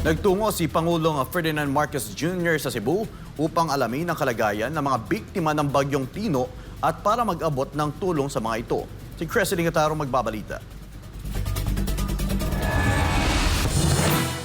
Nagtungo si Pangulong Ferdinand Marcos Jr. sa Cebu upang alamin ang kalagayan ng mga biktima ng bagyong Tino at para mag-abot ng tulong sa mga ito. Si Cresseling Gataro magbabalita.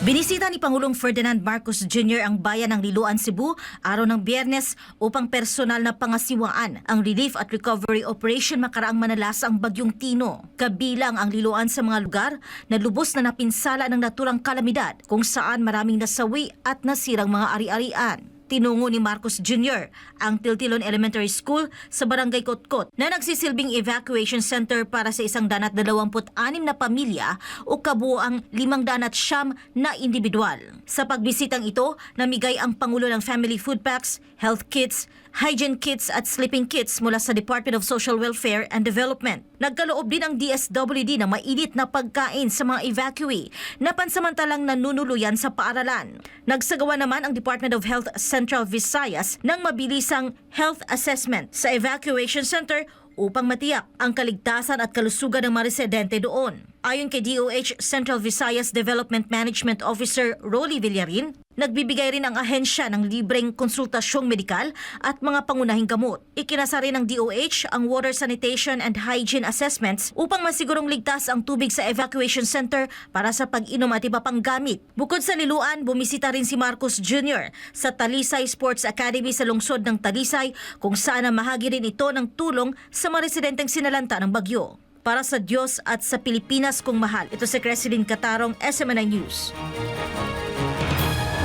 Binisita ni Pangulong Ferdinand Marcos Jr. ang bayan ng Liloan, Cebu araw ng biyernes upang personal na pangasiwaan ang relief at recovery operation makaraang manalas ang bagyong Tino. Kabilang ang Liloan sa mga lugar na lubos na napinsala ng naturang kalamidad kung saan maraming nasawi at nasirang mga ari-arian. Tinungo ni Marcos Jr. ang Tiltilon Elementary School sa Barangay Kotkot na nagsisilbing evacuation center para sa isang danat 26 na pamilya o kabuoang limang danat siyam na individual. Sa pagbisitang ito, namigay ang Pangulo ng Family Food Packs, Health Kits, Hygiene Kits at Sleeping Kits mula sa Department of Social Welfare and Development. Nagkaloob din ang DSWD ng mainit na pagkain sa mga evacuee na pansamantalang nanunuluyan sa paaralan. Nagsagawa naman ang Department of Health Central Visayas ng mabilisang health assessment sa evacuation center upang matiyak ang kaligtasan at kalusugan ng mga residente doon. Ayon kay DOH Central Visayas Development Management Officer Rolly Villarin, nagbibigay rin ang ahensya ng libreng konsultasyong medikal at mga pangunahing gamot. Ikinasa rin ng DOH ang water sanitation and hygiene assessments upang masigurong ligtas ang tubig sa evacuation center para sa pag-inom at iba pang gamit. Bukod sa Liluan, bumisita rin si Marcos Jr. sa Talisay Sports Academy sa lungsod ng Talisay kung saan mahagi rin ito ng tulong sa mga residenteng sinalanta ng bagyo. Para sa Diyos at sa Pilipinas kong mahal, ito si Cresilin Katarong, SMNI News.